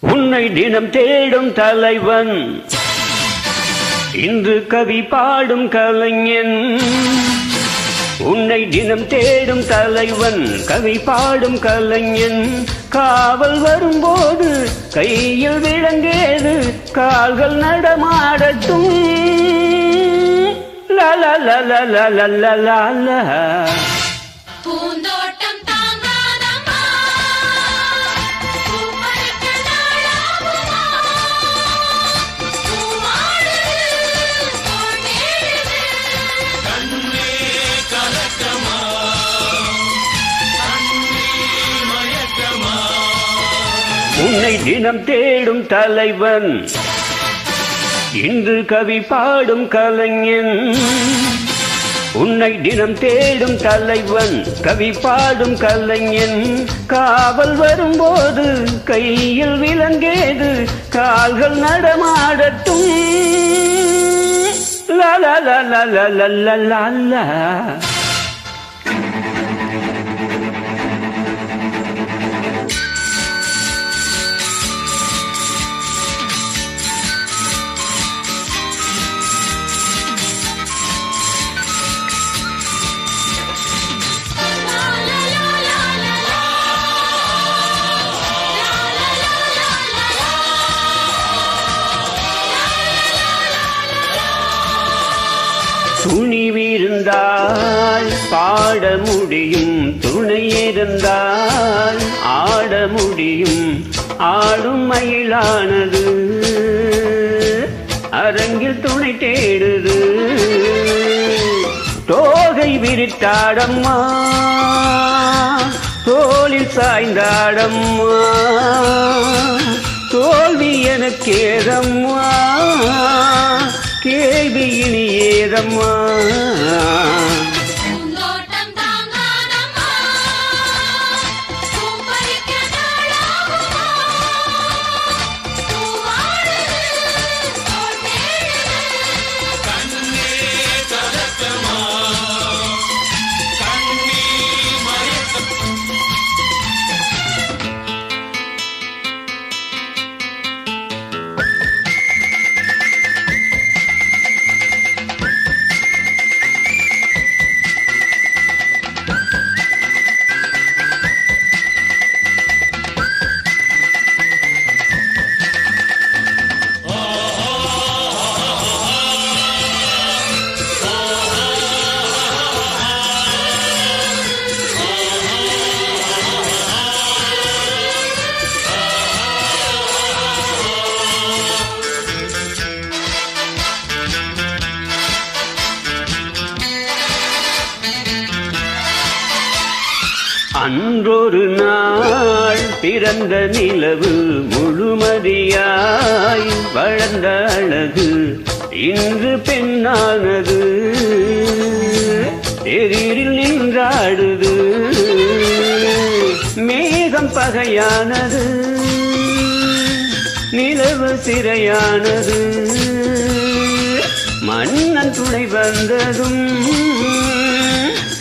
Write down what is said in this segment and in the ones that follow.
உன்னை தினம் தேடும் தலைவன். இன்று கவி பாடும் கலைஞன். உன்னை தினம் தேடும் தலைவன் கவி பாடும் கலைஞன். காவல் வரும்போது கையில் விளங்கேது கால்கள் நடமாடட்டும். லல லல லல லல உன்னை தினம் தேடும் தலைவன். இன்று கவி பாடும் கலைஞன். உன்னை தினம் தேடும் தலைவன் கவி பாடும் கலைஞன். காவல் வரும்போது கையில் விலங்கேது கால்கள் நடமாடட்டும். லல லல லல லல துணிவிருந்தால் பாட முடியும் துணை இருந்தால் ஆட முடியும் ஆடும் மயிலானது. அரங்கில் துணை தேடுது. தோகை விரித்தாடம்மா தோளில் சாய்ந்தாடம்மா தோல்வி எனக்கேதம்மா கேள்வி இனி ஏதம்மா அன்றொரு நாள் பிறந்த நிலவு முழுமதியாய் வளர்ந்த அழகு இன்று பெண்ணானது. எதிரில் நின்றாடுது. மேகம் பகையானது. நிலவு சிறையானது. மன்னன் துணை வந்ததும்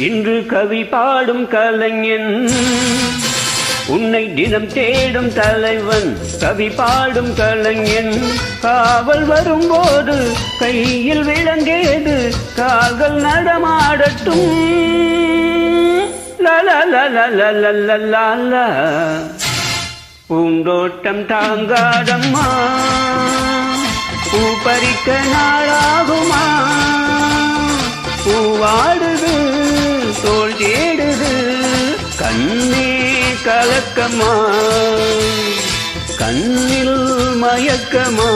இன்று கவி பாடும் கலைஞன் உன்னை தினம் தேடும் தலைவன் கவி பாடும் கலைஞன் காவல் வரும்போது கையில் விளங்கேது கால்கள் நடமாடட்டும் பூந்தோட்டம் தாங்காதம்மா பூ பறிக்க நாளாகுமா பூவாடு தேடுது கண்ணே கலக்கமா. கண்ணில் மயக்கமா.